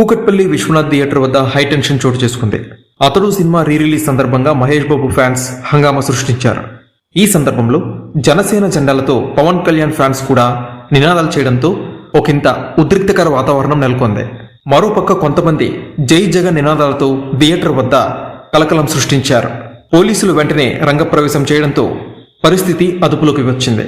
Kukatpally Vishwanath theatre వద్ద high tension చోటు చేసుకుంది. అతడు సినిమా రీ రిలీజ్ సందర్భంగా మహేష్ బాబు ఫ్యాన్స్ హంగామా సృష్టించారు. ఈ సందర్భంలో జనసేన జెండాలతో పవన్ కళ్యాణ్ ఫ్యాన్స్ కూడా నినాదాలు చేయడంతో ఒకంత ఉద్రిక్తకర వాతావరణం నెలకొంది. మరోపక్క కొంతమంది జై జగన్ నినాదాలతో థియేటర్ వద్ద కలకలం సృష్టించారు. పోలీసులు వెంటనే రంగప్రవేశం చేయడంతో పరిస్థితి అదుపులోకి వచ్చింది.